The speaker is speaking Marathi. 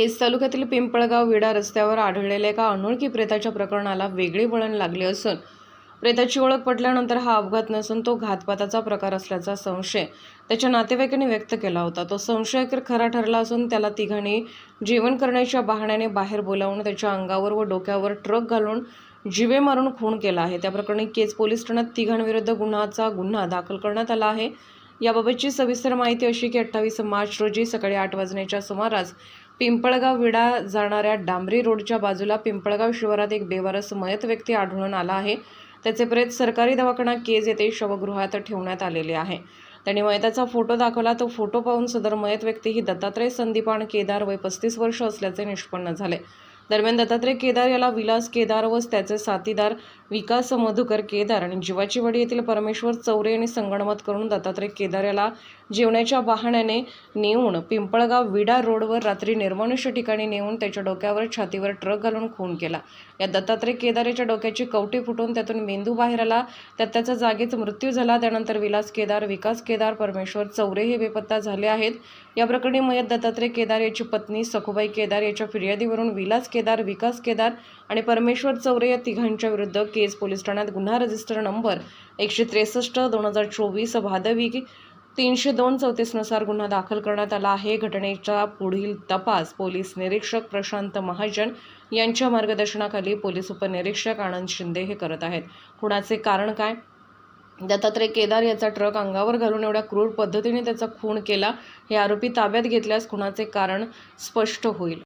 केस तालुक्यातील पिंपळगाव विडा रस्त्यावर आढळलेल्या एका अनोळखी प्रेताच्या प्रकरणाला वेगळे वळण लागले असून प्रेताची ओळख पटल्यानंतर हा अपघात नसून तो घातपाताचा प्रकार असल्याचा संशय त्याच्या नातेवाईकांनी व्यक्त केला होता. तो संशय अखेर खरा ठरला असून त्याला तिघांनी जेवण करण्याच्या बहाण्याने बाहेर बोलावून त्याच्या अंगावर व डोक्यावर ट्रक घालून जिवे मारून खून केला आहे. त्या प्रकरणी केज पोलीस ठाण्यात तिघांविरुद्ध गुन्हाचा गुन्हा दाखल करण्यात आला आहे. याबाबतची सविस्तर माहिती अशी की अठ्ठावीस मार्च रोजी सकाळी आठ वाजण्याच्या सुमारास पिंपळगाव विडा जाणाऱ्या डांबरी रोडच्या बाजूला पिंपळगाव शिवारात एक बेवारस मयत व्यक्ती आढळून आला आहे. त्याचे प्रेत सरकारी दवाखाना केज येथे शवगृहात ठेवण्यात आलेले आहे. त्यांनी मयताचा फोटो दाखवला. तो फोटो पाहून सदर मयत व्यक्ती ही दत्तात्रय संदीपान केदार वय पस्तीस वर्ष असल्याचे निष्पन्न झाले. दरम्यान दत्तात्रय केदार याला विलास केदार व त्याचे साथीदार विकास मधुकर केदार आणि जीवाचीवाडी येथील परमेश्वर चौरे यांनी संगणमत करून दत्तात्रय केदार याला जेवण्याच्या बहाण्याने नेऊन पिंपळगाव विडा रोडवर रात्री निर्मनुष्य ठिकाणी नेऊन त्याच्या डोक्यावर छातीवर ट्रक घालून खून केला. या दत्तात्रय केदार याच्या डोक्याची कवटी फुटून त्यातून मेंदू बाहेर आला. त्यात त्याचा जागीच मृत्यू झाला. त्यानंतर विलास केदार विकास केदार परमेश्वर चौरे हे बेपत्ता झाले आहेत. या प्रकरणी मयत दत्तात्रय केदार याची पत्नी सखुबाई केदार याच्या फिर्यादीवरून विलास केदार विकास केदार आणि परमेश्वर चौरे या तिघांच्या विरुद्ध केज पोलीस ठाण्यात गुन्हा रजिस्टर नंबर एकशे त्रेसष्ट दोन हजार चोवीस भादवी तीनशे दोन चौतीसनुसार गुन्हा दाखल करण्यात आला आहे. घटनेचा पुढील तपास पोलीस निरीक्षक प्रशांत महाजन यांच्या मार्गदर्शनाखाली पोलीस उपनिरीक्षक आनंद शिंदे हे करत आहेत. खुणाचे कारण काय? दत्तात्रय केदार याचा ट्रक अंगावर घालून एवढ्या क्रूर पद्धतीने त्याचा खून केला हे आरोपी ताब्यात घेतल्यास खुणाचे कारण स्पष्ट होईल.